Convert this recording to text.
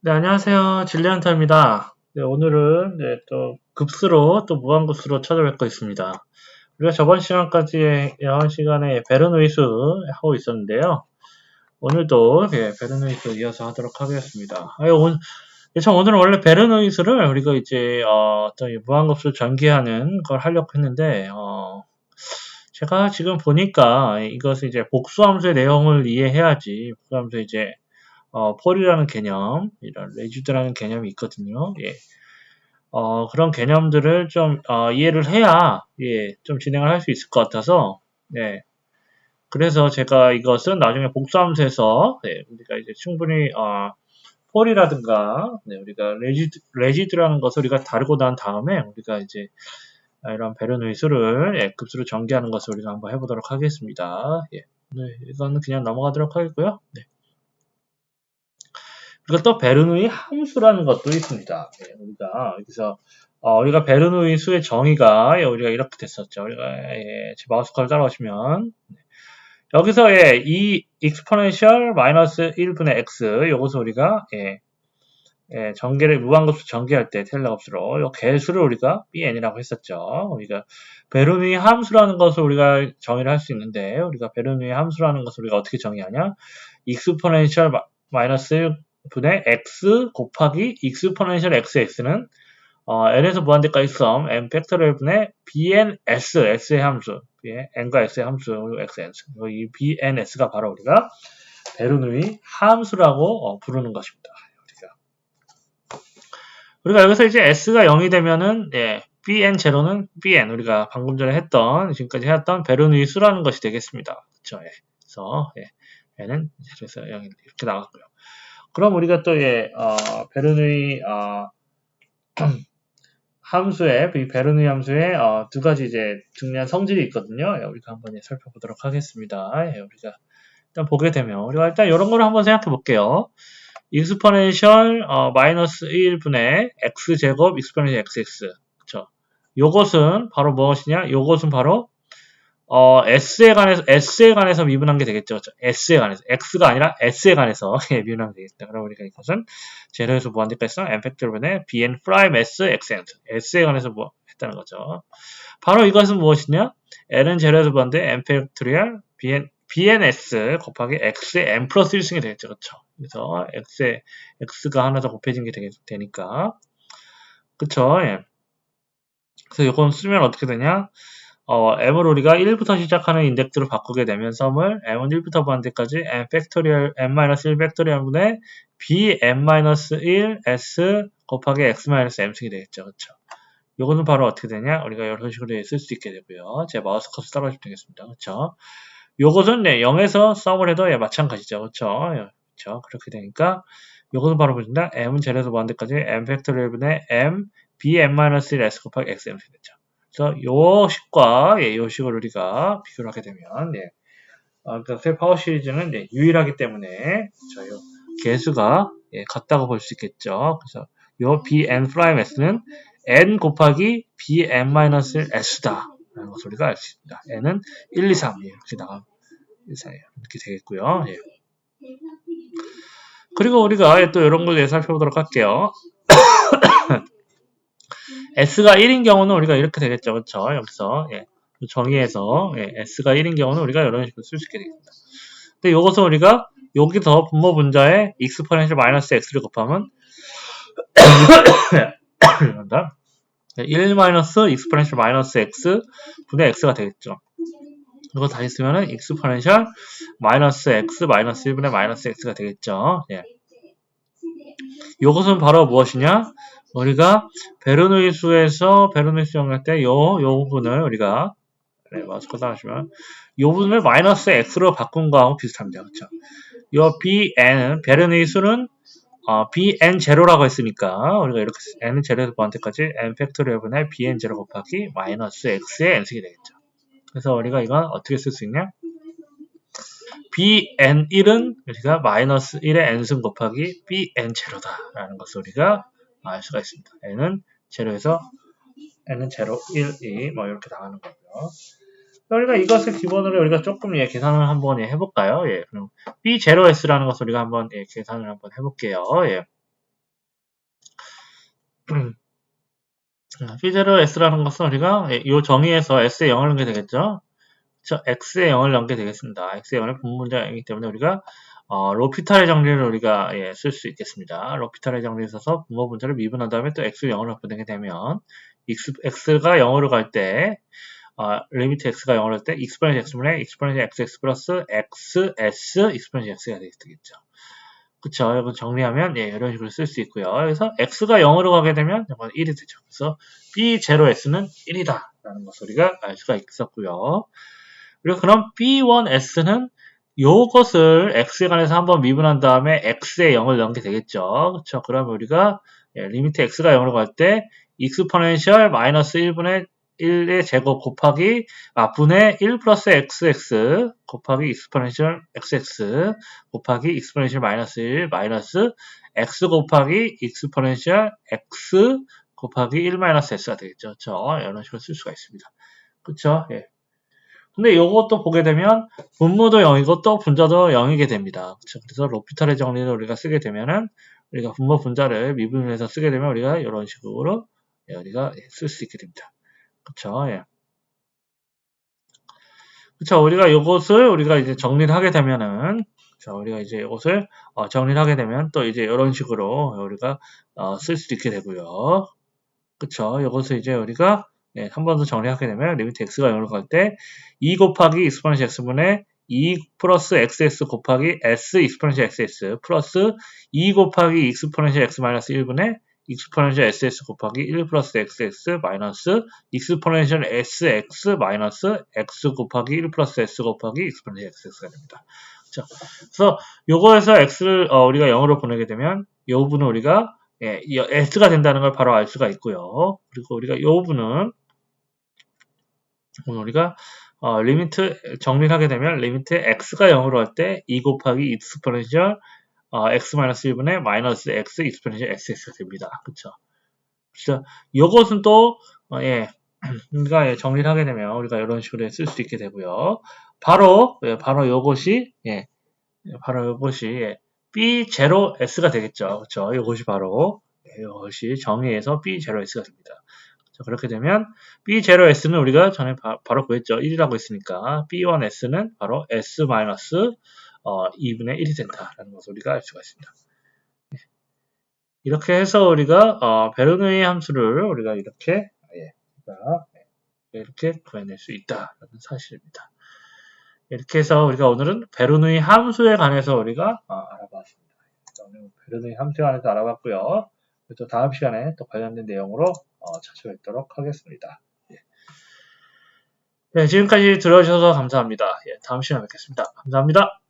네, 안녕하세요. 질리언터입니다. 네, 오늘은 네, 또 급수로 또 무한급수로 찾아뵙고 있습니다. 우리가 저번 시간까지 야한 시간에 베르누이스 하고 있었는데요. 오늘도 예, 베르누이스 이어서 하도록 하겠습니다. 아, 오늘, 참 오늘은 원래 베르누이스를 우리가 이제 어, 떤 무한급수 전개하는 걸 하려고 했는데 어, 제가 지금 보니까 이것을 이제 복수함수의 내용을 이해해야지 복수함수 이제 어, 폴이라는 개념, 이런 레지드라는 개념이 있거든요. 예. 어, 그런 개념들을 좀 어, 이해를 해야 예, 좀 진행을 할 수 있을 것 같아서 예. 그래서 제가 이것은 나중에 복수함수에서 네, 우리가 이제 충분히 어, 폴이라든가 네, 우리가 레지드, 레지드라는 것을 우리가 다루고 난 다음에 우리가 이제 이런 베르누이수를 예, 급수로 전개하는 것을 우리가 한번 해보도록 하겠습니다. 예. 네, 이거는 그냥 넘어가도록 하겠고요. 네. 그리고 또 베르누이 함수라는 것도 있습니다. 네, 우리가 여기서 어, 우리가 베르누이 수의 정의가 예, 우리가 이렇게 됐었죠. 우리가 예, 제 마우스 컬 따라오시면 네. 여기서 예, 이 exponential 마이너스 1분의 x 이것을 우리가 예, 예, 전개를 무한급수 전개할 때 텔레 값으로 이 개수를 우리가 bn이라고 했었죠. 우리가 베르누이 함수라는 것을 우리가 정의를 할 수 있는데 우리가 베르누이 함수라는 것을 우리가 어떻게 정의하냐? exponential 마이너스 분의 x 곱하기 익스포넨셜 xx는 어, n에서 무한대까지 썸 n 팩토리얼 분의 bns s의 함수 n과 s의 함수 xn 이 bns가 바로 우리가 베르누이 함수라고 어, 부르는 것입니다. 우리가 우리가 여기서 이제 s가 0이 되면은 예, bn 제로는 bn 우리가 방금 전에 했던 지금까지 해왔던 베르누이 수라는 것이 되겠습니다. 그렇죠? 예. 그래서 예, n은 그래서 0이 이렇게 나갔고요. 그럼 우리가 또 예, 어, 베르누이 어, 함수의 베르누이 함수의 어, 두 가지 이제 중요한 성질이 있거든요. 예, 우리가 한번 예, 살펴보도록 하겠습니다. 예, 우리가 일단 보게 되면 우리가 일단 이런 거를 한번 생각해 볼게요. 익스포넨셜 어, 마이너스 1분의 x 제곱 익스포넨셜 xx 그렇죠. 요것은 바로 무엇이냐? 요것은 바로 어, S에 관해서, S에 관해서 미분한 게 되겠죠. 그렇죠? S에 관해서. X가 아니라 S에 관해서 예, 미분하면 되겠다. 그럼 우리가 이것은 제로에서 무한대까지 m 팩토르분의 bn 프라임 s xn S에 관해서 뭐 했다는 거죠. 바로 이것은 무엇이냐? L은 제로에서 무한대 m 팩토리얼 bn bns 곱하기 x의 n 플러스 1승이 되겠죠. 그렇죠? 그래서 x에 x가 하나 더 곱해진 게 되겠, 되니까. 그쵸? 예. 그래서 이건 쓰면 어떻게 되냐? 어, m을 우리가 1부터 시작하는 인덱스로 바꾸게 되면 썸을 m은 1부터 무한대까지 m 팩토리얼 m-1 팩토리얼 분의 bm-1 s 곱하기 x-m승이 되겠죠. 그렇죠? 이거는 바로 어떻게 되냐? 우리가 이런 식으로 쓸 수 있게 되고요. 제 마우스 커서 따라 주시면 되겠습니다. 그렇죠? 요것은 네, 0에서 썸을 해도 예, 마찬가지죠. 그렇죠? 그렇죠? 그렇게 되니까 요것은 바로 보신다. m은 제로에서 무한대까지 m 팩토리얼 분의 m bm-1 s 곱하기 x-m승이 되죠. 그래서 요 식과 예, 요 식을 우리가 비교를 하게 되면 예, 어, 그러니까 파워 시리즈는 예, 유일하기 때문에 저요 개수가 예, 같다고 볼 수 있겠죠. 그래서 요 bn 프라임 s는 n 곱하기 bn-s다 라는 것을 우리가 알 수 있습니다. n은 1, 2, 3 예, 이렇게 나가 이렇게 되겠고요. 예. 그리고 우리가 또 이런 걸 살펴보도록 할게요. S가 1인 경우는 우리가 이렇게 되겠죠. 그렇죠? 여기서 예. 정의해서 예. S가 1인 경우는 우리가 이런 식으로 쓸 수 있게 되겠습니다. 근데 이것은 우리가 여기서 분모 분자에 exponential 마이너스 x를 곱하면 1 마이너스 exponential 마이너스 x 분의 x가 되겠죠. 이거 다시 쓰면은 exponential 마이너스 x 마이너스 1분의 마이너스 x가 되겠죠. 예. 이것은 바로 무엇이냐? 우리가 베르누이 수에서 베르누이 수 정할 때 요, 요 부분을 우리가 네, 마스크 따라하시면 요 부분을 마이너스 x로 바꾼 거하고 비슷합니다. 그렇죠? 요 bn은 베르누이 수는 어, bn 제로라고 했으니까 우리가 이렇게 n은 제로에서 무한테까지 n 팩토리얼 분의 bn 제로 곱하기 마이너스 x의 n승이 되겠죠. 그래서 우리가 이건 어떻게 쓸 수 있냐? Bn1은 우리가 마이너스 1의 n승 곱하기 bn 제로다라는 것을 우리가 알 수가 있습니다. n은 제로에서 n은 제로, 1, 2, 뭐 이렇게 나가는 거고요. 우리가 이것을 기본으로 우리가 조금 예, 계산을 한번 예, 해볼까요? 예, 그럼 b 제로 s라는 것을 우리가 한번 예, 계산을 한번 해볼게요. 예. P0 S라는 것은 우리가 이 정의에서 S에 0을 넣게 되겠죠. 그쵸? X에 0을 넣게 되겠습니다. X에 0을 분문자이기 때문에 우리가 어, 로피탈의 정리를 우리가 예, 쓸 수 있겠습니다. 로피탈의 정리에 있어서 분모 분자를 미분한 다음에 또 X를 0으로 바꾸게 되면 X, X가 0으로 갈 때, 어, 리미트 X가 0으로 갈 때, 익스포넨시 X분의 익스포넨시 XX 플러스 XS 익스포넨시 X가 되겠죠. 그쵸. 이거 정리하면, 예, 이런 식으로 쓸 수 있고요. 그래서 X가 0으로 가게 되면, 이건 1이 되죠. 그래서 B0S는 1이다. 라는 것을 우리가 알 수가 있었고요. 그리고 그럼 B1S는 요것을 X에 관해서 한번 미분한 다음에 X에 0을 넣게 되겠죠. 그쵸. 그러면 우리가, 예, 리미트 X가 0으로 갈 때, 익스포넨셜 마이너스 1분의 1의 제곱 곱하기 아 분의 1 플러스 xx 곱하기 익스포넨셜 xx 곱하기 익스포넨셜 마이너스 1 마이너스 x 곱하기 익스포넨셜 x 곱하기 1 마이너스 s가 되겠죠. 그렇죠? 이런 식으로 쓸 수가 있습니다. 그렇죠? 예. 근데 이것도 보게 되면 분모도 0이고 또 분자도 0이게 됩니다. 그렇죠? 그래서 로피탈의 정리를 우리가 쓰게 되면은 우리가 분모 분자를 미분해서 쓰게 되면 우리가 이런 식으로 예, 우리가 쓸 수 있게 됩니다. 그쵸? 예. 그쵸? 우리가 이것을 우리가 이제 정리를 하게 되면은 자, 우리가 이제 이것을 어, 정리를 하게 되면 또 이제 이런 식으로 우리가 어, 쓸 수도 있게 되고요. 그쵸? 이것을 이제 우리가 예, 한 번 더 정리하게 되면 리미트 x가 0으로 갈 때 2 곱하기 익스포넨셜 x분의 2 플러스 xs 곱하기 s 익스포넨셜 xs 플러스 2 곱하기 익스포넨셜 x 마이너스 1분의 익스포넨셜 ss 곱하기 1 플러스 xx 마이너스 익스포넨셜 sx 마이너스 x 곱하기 1 플러스 s 곱하기 익스포넨셜 xx가 됩니다. 자, 그래서 요거에서 x를 어, 우리가 0으로 보내게 되면 요 부분은 우리가 예, s가 된다는 걸 바로 알 수가 있고요. 그리고 우리가 요 부분은 오늘 우리가 어, 리미트 정리를 하게 되면 리미트 x가 0으로 할 때 2 곱하기 익스포넨셜 어, x-1분의 마이너스 x 익스포넨셜 xx가 됩니다. 그쵸? 그래서 이것은 또 어, 예, 우리가 예, 정리를 하게 되면 우리가 이런 식으로 쓸 수 있게 되고요. 바로 예, 바로 이것이 예, 바로 이것이 예, b0s가 되겠죠. 그렇죠? 이것이 바로 예, 이것이 정의에서 b0s가 됩니다. 자, 그렇게 되면 b0s는 우리가 전에 바, 로 구했죠. 1이라고 했으니까 b1s는 바로 s 마이너스 어, 2분의 1이 된다라는 것을 우리가 알 수가 있습니다. 네. 이렇게 해서 우리가 어, 베르누이 함수를 우리가 이렇게 예, 이렇게 구해낼 수 있다라는 사실입니다. 이렇게 해서 우리가 오늘은 베르누이 함수에 관해서 우리가 어, 알아봤습니다. 오늘 베르누이 함수에 관해서 알아봤고요. 또 다음 시간에 또 관련된 내용으로 어, 찾아뵙도록 하겠습니다. 예. 네, 지금까지 들어주셔서 감사합니다. 예, 다음 시간에 뵙겠습니다. 감사합니다.